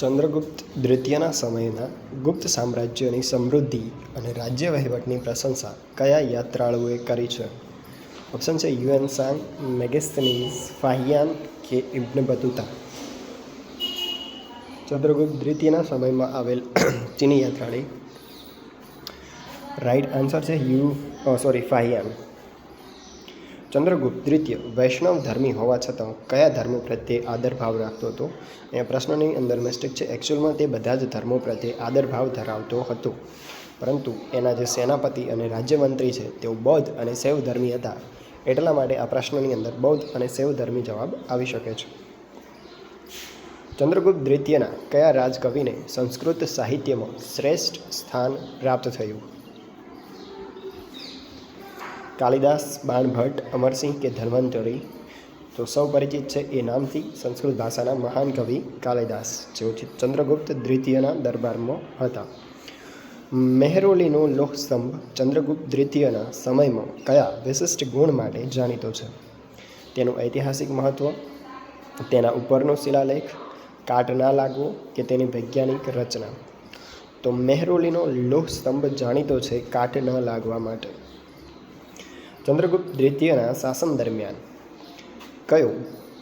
ચંદ્રગુપ્ત દ્વિતીયના સમયના ગુપ્ત સામ્રાજ્યની સમૃદ્ધિ અને રાજ્ય વહીવટની પ્રશંસા કયા યાત્રાળુએ કરી છે? ઓપ્શન છે યુએન સાંગ મેગેસ્થનીઝ ફાહિયાન કે ઇબ્ન બતુતા? ચંદ્રગુપ્ત દ્વિતીયના સમયમાં આવેલ ચીની યાત્રાળી. રાઈટ આન્સર છે યુ સોરી ફાહિયાન. ચંદ્રગુપ્ત દ્વિતીય વૈષ્ણવ ધર્મી હોવા છતાં કયા ધર્મ પ્રત્યે આદરભાવ રાખતો હતો? અહીંયા પ્રશ્નની અંદર મિસ્ટેક છે. એકચ્યુઅલમાં તે બધા જ ધર્મો પ્રત્યે આદરભાવ ધરાવતો હતો. પરંતુ એના જે સેનાપતિ અને રાજ્યમંત્રી છે, તેઓ બૌદ્ધ અને શૈવ ધર્મી હતા. એટલા માટે આ પ્રશ્નની અંદર બૌદ્ધ અને શૈવ ધર્મી જવાબ આવી શકે છે. ચંદ્રગુપ્ત દ્વિતીયના કયા રાજકવિને સંસ્કૃત સાહિત્યમાં શ્રેષ્ઠ સ્થાન પ્રાપ્ત થયું? કાલિદાસ બાણભટ્ટ અમરસિંહ કે ધન્વંતરી? તો સૌ પરિચિત છે એ નામથી સંસ્કૃત ભાષાના મહાન કવિ કાલિદાસ, જેઓ ચંદ્રગુપ્ત દ્વિતીયના દરબારમાં હતા. મહેરોલીનો લોહસ્તંભ ચંદ્રગુપ્ત દ્વિતીયના સમયમાં કયા વિશિષ્ટ ગુણ માટે જાણીતો છે? તેનું ઐતિહાસિક મહત્ત્વ તેના ઉપરનો શિલાલેખ? કાટ ના લાગવો કે તેની વૈજ્ઞાનિક રચના? તો મહેરોલીનો લોહસ્તંભ જાણીતો છે કાટ ન લાગવા માટે. ચંદ્રગુપ્ત દ્વિતીયના શાસન દરમિયાન કયો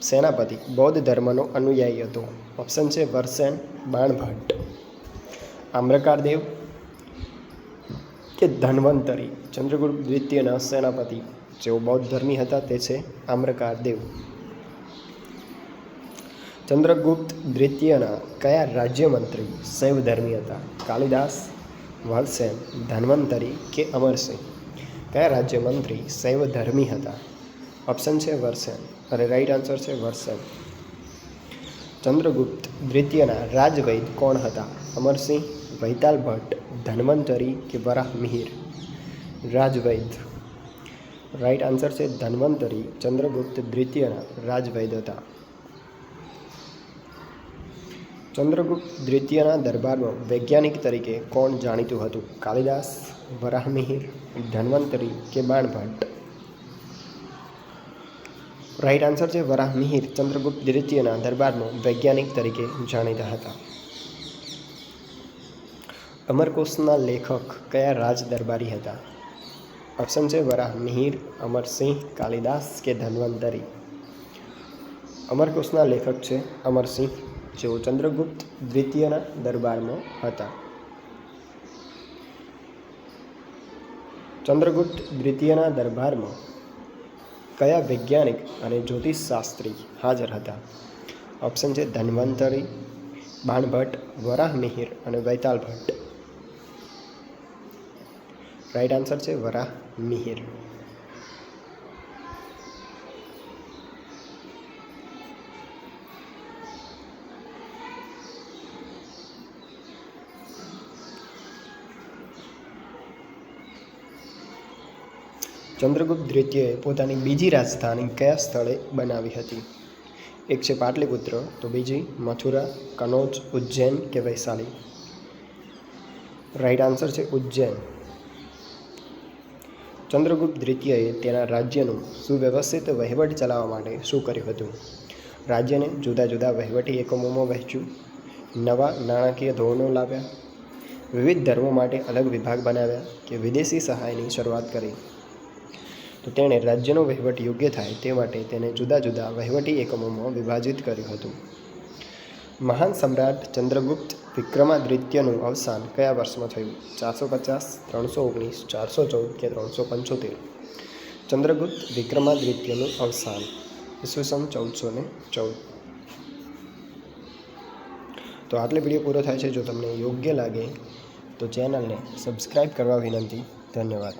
સેનાપતિ બૌદ્ધ ધર્મનો અનુયાયી હતો? ઓપ્શન છે વરસેન બાણભટ્ટ. આમ્રકાર દેવ કે ધન્વંતરી? ચંદ્રગુપ્ત દ્વિતીયના સેનાપતિ જેઓ બૌદ્ધ ધર્મી હતા તે છે આમ્રકાર દેવ. ચંદ્રગુપ્ત દ્વિતીયના કયા રાજ્યમંત્રી શૈવ ધર્મી હતા? કાલિદાસ, વલસેન, ધન્વંતરી કે અમરસિંહ? કયા રાજ્યમંત્રી શૈવ ધર્મી હતા? ઓપ્શન છે વરસેન અને રાઈટ આન્સર છે વરસેન. ચંદ્રગુપ્ત દ્વિતીયના રાજવૈદ કોણ હતા? અમરસિંહ, વૈતાલ ભટ્ટ, ધન્વંતરી કે વરાહ મિહિર? રાજવૈદ. રાઈટ આન્સર છે ધન્વંતરી. ચંદ્રગુપ્ત દ્વિતીયના રાજવૈદ હતા. ચંદ્રગુપ્ત દ્વિતીયના દરબારમાં વૈજ્ઞાનિક તરીકે કોણ જાણીતું હતું? કાલિદાસ, વરાહમિહિર, ધન્વંતરી કે બાણભટ્ટ? રાઈટ આન્સર છે વરાહમિહિર. ચંદ્રગુપ્ત દ્વિતીયના દરબારમાં વૈજ્ઞાનિક તરીકે જાણીતા હતા. અમરકોશના લેખક કયા રાજ દરબારી હતા? ઓપ્શન છે વરાહમિહિર, અમરસિંહ, કાલિદાસ કે ધન્વંતરી? અમરકોશના લેખક છે અમરસિંહ જેઓ ચંદ્રગુપ્ત દ્વિતીયના દરબારમાં હતા. ચંદ્રગુપ્ત દ્વિતીયના દરબારમાં કયા વૈજ્ઞાનિક અને જ્યોતિષશાસ્ત્રી હાજર હતા? ઓપ્શન છે ધન્વંતરી, બાણભટ્ટ વરાહ મિહિર અને વૈતાલ ભટ્ટ રાઈટ આન્સર છે વરાહ મિહિર ચંદ્રગુપ્ત દ્વિતીયએ પોતાની બીજી રાજધાની કયા સ્થળે બનાવી હતી? એક છે પાટલીપુત્ર, તો બીજી મથુરા, કનોજ, ઉજ્જૈન કે વૈશાલી? રાઈટ આન્સર છે ઉજ્જૈન. ચંદ્રગુપ્ત દ્વિતીયએ તેના રાજ્યનું સુવ્યવસ્થિત વહીવટ ચલાવવા માટે શું કર્યું હતું? રાજ્યને જુદા જુદા વહીવટી એકમોમાં વહેંચ્યું, નવા નાણાકીય ધોરણો લાવ્યા, વિવિધ ધર્મો માટે અલગ વિભાગ બનાવ્યા કે વિદેશી સહાયની શરૂઆત કરી. તો તેણે રાજ્યનો વહીવટ યોગ્ય થાય તે માટે તેને જુદા જુદા વહીવટી એકમોમાં વિભાજિત કર્યું હતું. મહાન સમ્રાટ ચંદ્રગુપ્ત વિક્રમાદિત્યનું અવસાન કયા વર્ષમાં થયું? ચારસો પચાસ, ત્રણસો ઓગણીસ, ચારસો ચૌદ કે ત્રણસો પંચોતેર? ચંદ્રગુપ્ત વિક્રમાદિત્યનું અવસાન ઈસવીસન ચૌદસો ને ચૌદ. તો આટલે વીડિયો પૂરો થાય છે. જો તમને યોગ્ય લાગે તો ચેનલને સબસ્ક્રાઈબ કરવા વિનંતી. ધન્યવાદ.